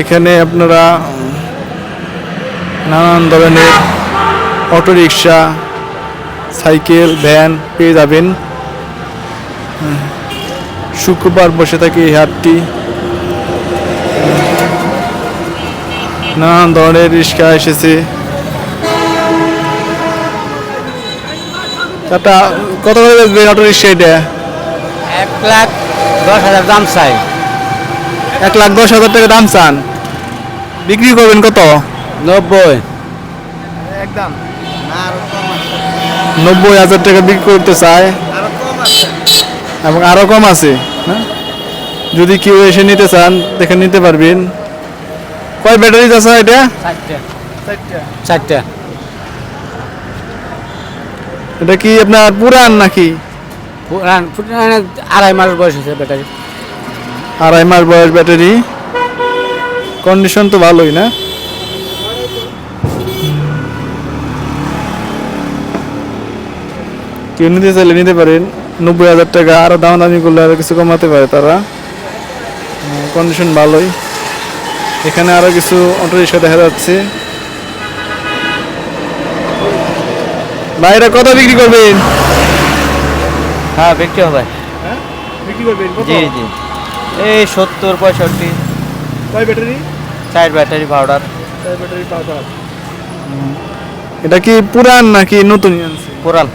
এখানে আপনারা নানান ধরনের অটোরিকশা, সাইকেল, ভ্যান পেয়ে যাবেন। শুক্রবার বসে থাকে এই হাটটি। নানান ধরনের রিক্সা এসেছে। একটা কত করে বেচবেন অটো রিক্সা এটা? এক লাখ দশ হাজার দাম চাই। এক লাখ দশ হাজার টাকা দাম চান। বিক্রি করবেন কত? নব্বই। একদম। নব্বই হাজার টাকা বিক্রি করতে চায়। এবং আরও কম আছে হ্যাঁ? যদি কেউ এসে নিতে চান দেখে নিতে পারবেন। কয় ব্যাটারি আছে এটা? চারটা। চারটা। এটা কি আপনার পুরান নাকি? পুরান পুরান আড়াই মাস বয়স হয়েছে ব্যাটারি। আড়াই মাস বয়স ব্যাটারি। কন্ডিশন তো ভালোই না? কেউ নিতে চাইলে নিতে পারেন। নব্বই হাজার টাকা আরও দাম দামি করলে আরও কিছু কমাতে পারে তারা। কন্ডিশন ভালোই। এখানে আরও কিছু অটো রিক্সা দেখা যাচ্ছে। বাইরে কত বিক্রি করবেন? হ্যাঁ বিক্রি হবে। বিক্রি করবেন? জি জি। এই সত্তর পঁয়ষট্টি। কয় ব্যাটারি? চার ব্যাটারি পাউডার ব্যাটারি পাউডার এটা কি পুরান নাকি নতুন পুরান।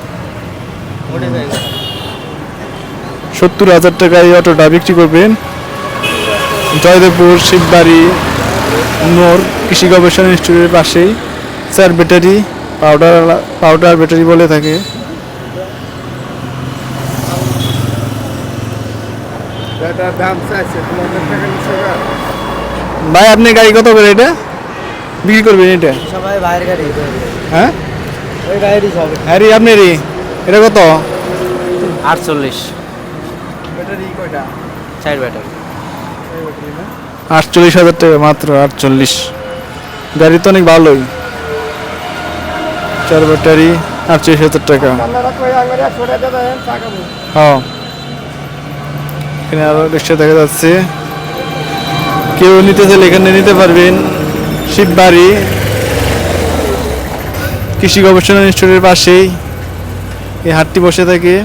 সত্তর হাজার টাকা এই অটোটা বিক্রি করবেন। জয়দেবপুর শিববাড়ি নোর কৃষি গবেষণা ইনস্টিটিউটের পাশেই চার ব্যাটারি পাউডার পাউডার ব্যাটারি বলে থাকে। ভাই আপনি গাড়ি কত করে এটা? বিক্রি করবেন এটা? সবাই বাইরের গাড়ি হ্যাঁ? ওই গাড়ি সব। হ্যাঁ আপনারই। এটা কত? আটচল্লিশ। ব্যাটারি কয়টা? চার ব্যাটারি। আটচল্লিশ হাজার টাকা মাত্র আটচল্লিশ। গাড়ি তো অনেক ভালোই। চার ব্যাটারি আটচল্লিশ হাজার টাকা। হ্যাঁ। এখানে আরও রিক্সা দেখা যাচ্ছে। কেউ নিতে চাইলে এখানে নিতে পারবেন। শিববাড়ি। কৃষি গবেষণা ইনস্টিটিউটের পাশেই। এই হাটটি বসে থাকে।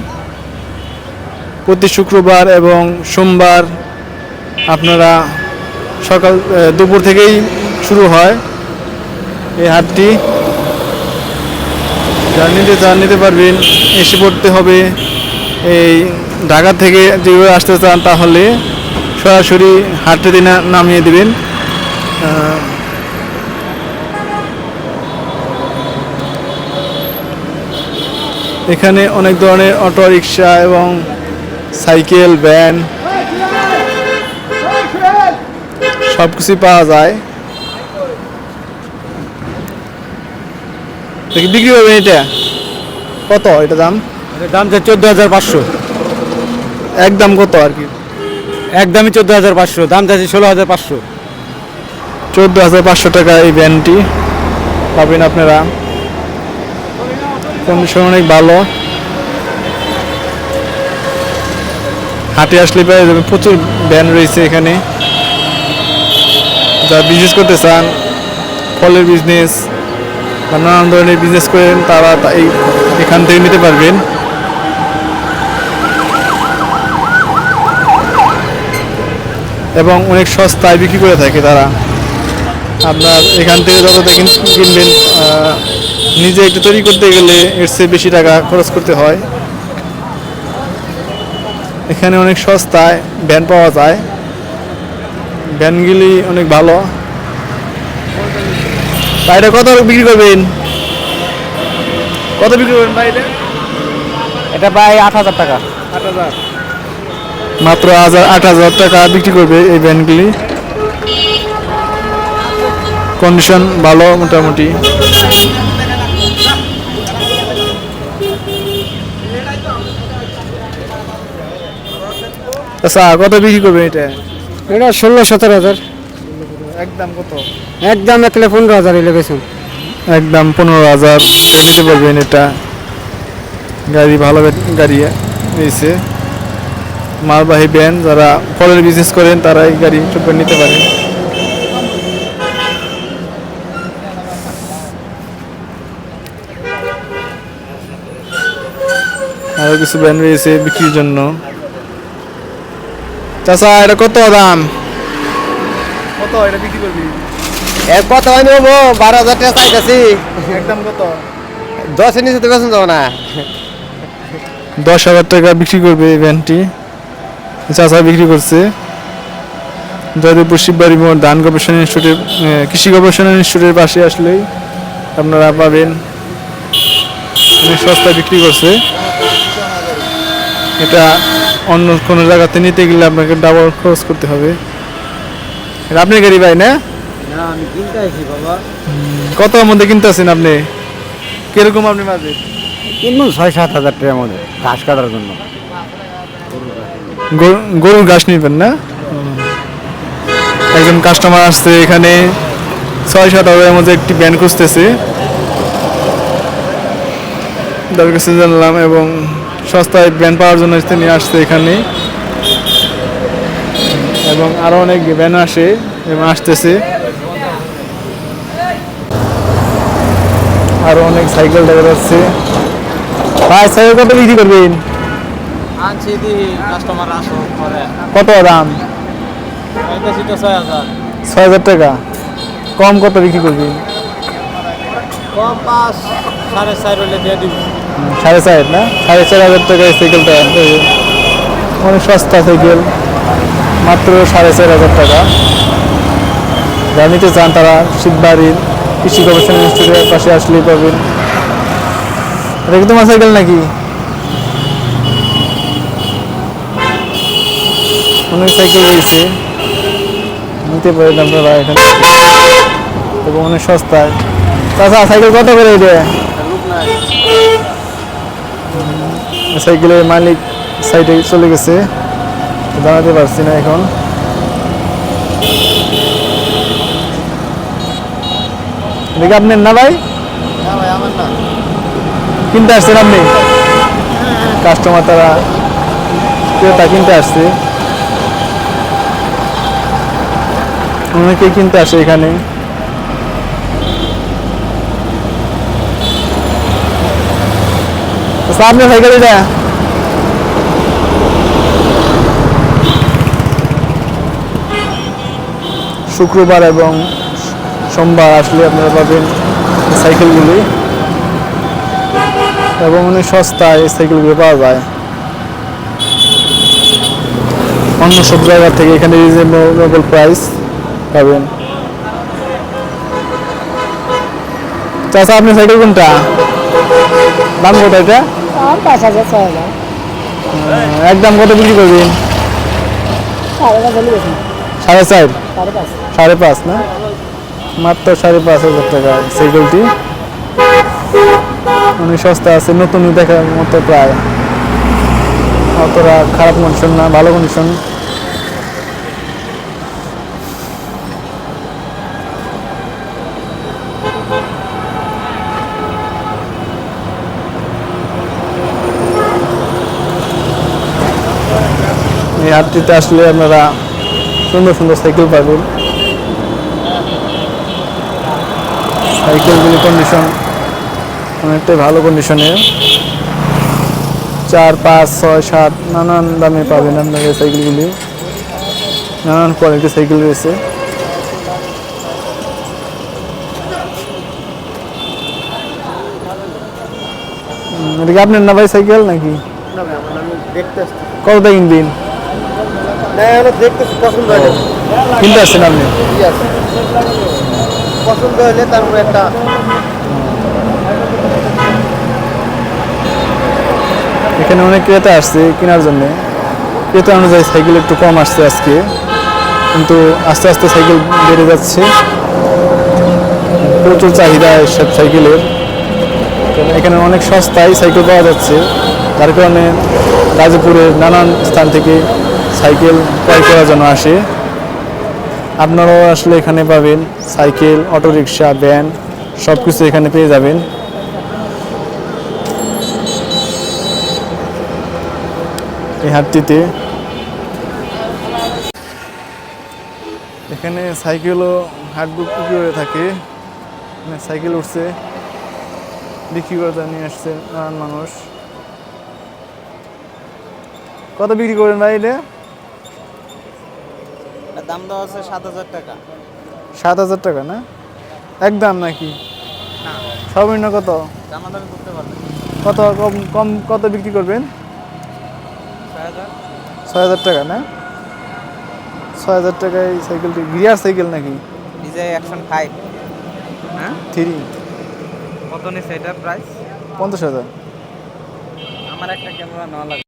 প্রতি শুক্রবার এবং সোমবার আপনারা সকাল দুপুর থেকেই শুরু হয় এই হাটটি। যারা নিতে নিতে পারবেন। এসে পড়তে হবে এই ঢাকা থেকে যেভাবে আসতে চান তাহলে সরাসরি হাটে দিনে নামিয়ে দেবেন। এখানে অনেক ধরনের অটো রিক্সা এবং সাইকেল, ভ্যান সব কিছুই পাওয়া যায়। বিক্রি হবে এটা? কত এটা দাম? দাম চোদ্দ হাজার পাঁচশো। একদম কত আর কি? একদমই চোদ্দ হাজার পাঁচশো দাম চাইছি ষোলো হাজার পাঁচশো। চোদ্দ হাজার পাঁচশো টাকা এই ভ্যানটি। পাবেন আপনারা। কন্ডিশন অনেক ভালো। হাটে আসলে পেয়ে যাবেন প্রচুর ভ্যান রয়েছে এখানে। যারা বিজনেস করতে চান ফলের বিজনেস বা নানান ধরনের বিজনেস করেন তারা এই এখান থেকে নিতে পারবেন। এবং অনেক সস্তায় বিক্রি করে থাকে তারা। আপনার এখান থেকে যতটা কিন- কিনবেন নিজে একটু তৈরি করতে গেলে এর চেয়ে বেশি টাকা খরচ করতে হয়। এখানে অনেক সস্তায় ভ্যান পাওয়া যায়। ভ্যানগুলি অনেক ভালো। বাইরে কত বিক্রি করবেন? কত বিক্রি করবেন বাইরে এটা? প্রায় আট হাজার টাকা। মাত্র হাজার আট হাজার টাকা বিক্রি করবে এই ভ্যানগুলি কন্ডিশন ভালো মোটামুটি। আচ্ছা কত বিক্রি করবে এটা? এটা ষোলো সতেরো হাজার। একদম কত? একদম একলে পনেরো হাজার এলে বেশি একদম পনেরো হাজার। নিতে পারবেন এটা। গাড়ি ভালো গাড়ি মালবাহী ভ্যান যারা ফলের বিজনেস করেন তারা এই গাড়ি সব নিতে পারেন আরও কিছু ব্যান রয়েছে বিক্রির জন্য। চাষা এটা কত দাম? কত? এটা বিক্রি করবি? এক কত আমি নেব বারো হাজার টাকা চাইতেছি। একদম কত? দশের নিচে তো বেতন যাব না। দশ হাজার টাকা বিক্রি করবে এই ভ্যানটি চাচা বিক্রি করছে। জয়দেবপুর শিববাড়ি মোড় ধান গবেষণা ইনস্টিটিউটের এ, কৃষি গবেষণা ইনস্টিটিউটের পাশে আসলেই আপনারা পাবেন। অনেক সস্তায় বিক্রি করছে। এটা অন্য কোনো জায়গাতে নিতে গেলে আপনাকে ডাবল খরচ করতে হবে। আপনি গাড়ি ভাই না? আমি কিনতে আসি বাবা। কতর মধ্যে কিনতেছেন আপনি? কীরকম আপনি বাজেট কিনবো ছয় সাত হাজার টাকার মধ্যে ঘাস কাটার জন্য। গরুর ঘাস নিবেন না? একজন কাস্টমার আসছে এখানে, ছয় সাত হাজারের মধ্যে একটি ব্যান্ড খুঁজতেছে। কাছে জানলাম এবং সস্তায় ব্যান্ড পাওয়ার জন্য তিনি আসছে এখানে। এবং আরও অনেক ব্যান আসে এবং আসতেছে। আরও অনেক সাইকেল দেখা যাচ্ছে। ভাই, সাইকেল কত বিক্রি করবেন? আনছি দি কাস্টমার আসো পরে। কত দাম? পাইতেছি তো ছয় হাজার। ছয় হাজার টাকা। কম কত বিক্রি করবি? কম পাঁচ সাড়ে চার হলে দিয়ে দিব। সাড়ে চার না? সাড়ে চার হাজার টাকা সাইকেলটা অনেক সস্তা সাইকেল মাত্র সাড়ে চার হাজার টাকা। যারা নিতে চান তারা শিববাড়ির কৃষি গবেষণা ইনস্টিটিউটের পাশে আসলেই পাবেন। এটা কি তোমার সাইকেল নাকি? অনেক সাইকেল রয়েছে নিতে পারেন আপনারা এখান থেকে। এবং অনেক সস্তায়। তাছাড়া সাইকেল কত করে এটা? সাইকেলের মালিক সাইডে চলে গেছে। জানাতে পারছি না এখন। দেখি আপনার না ভাই? কিনতে আসছেন আপনি? কাস্টমার তারা ক্রেতা কিনতে আসছে। অনেকেই কিনতে আসে এখানে। সামনে সাইকেল এটা শুক্রবার এবং সোমবার আসলে আপনারা পাবেন সাইকেলগুলি। এবং অনেক সস্তায় এই সাইকেলগুলো পাওয়া যায়। অন্য সব জায়গা থেকে এখানে রিজনেবল প্রাইস পাবেন চাচা আপনি সাইকেল কোনটা? দাম কত এটা? পাঁচ হাজার ছয় হাজার। একদম কত বিক্রি করবেন? সাড়ে চার? সাড়ে পাঁচ। সাড়ে পাঁচ না? মাত্র সাড়ে পাঁচ হাজার টাকা সাইকেলটি। অনেক সস্তা আছে নতুনই দেখার মতো প্রায়। অতটা খারাপ কন্ডিশন না ভালো কন্ডিশন এই হাটটিতে আসলে আপনারা সুন্দর সুন্দর সাইকেল পাবেন। সাইকেলগুলি কন্ডিশন অনেকটাই ভালো কন্ডিশনে চার পাঁচ ছয় সাত নানান দামে পাবেন আপনারা এই সাইকেলগুলি নানান কোয়ালিটির সাইকেল রয়েছে। এটা কি আপনার না ভাই সাইকেল নাকি দেখতেছি দেখতেছি পছন্দ হলে। কিনতে আসছেন আপনি? পছন্দ হলে তারপর একটা এখানে অনেক ক্রেতা আসছে কেনার জন্য। ক্রেতা অনুযায়ী সাইকেল একটু কম আসছে আজকে। কিন্তু আস্তে আস্তে সাইকেল বেড়ে যাচ্ছে। প্রচুর চাহিদা এসব সাইকেলের। এখানে অনেক সস্তায় সাইকেল পাওয়া যাচ্ছে। তার কারণে গাজীপুরের নানান স্থান থেকে সাইকেল ক্রয় করার জন্য আসে। আপনারাও আসলে এখানে পাবেন সাইকেল, অটোরিকশা, ভ্যান সব কিছু এখানে পেয়ে যাবেন। এই হাটটিতে। এখানে সাইকেলও হাট বিক্রি করে থাকে। সাইকেল উঠছে। বিক্রি করে নিয়ে আসছে নানান মানুষ। কত বিক্রি করবেন ভাই এটা? দাম দেওয়া আছে সাত হাজার টাকা। সাত হাজার টাকা না? একদম নাকি? না। সর্বনিম্ন কত? দামাদামি করতে পারবেন। কত কম কম কত বিক্রি করবেন? ছয় হাজার। টাকা না? ছয় হাজার টাকায় সাইকেলটি গিয়ার সাইকেল নাকি? DJ action five. হ্যাঁ? থ্রি। কত নিচ্ছে এটার প্রাইস? পঞ্চাশ হাজার। আমার একটা ক্যামেরা নেওয়া লাগবে।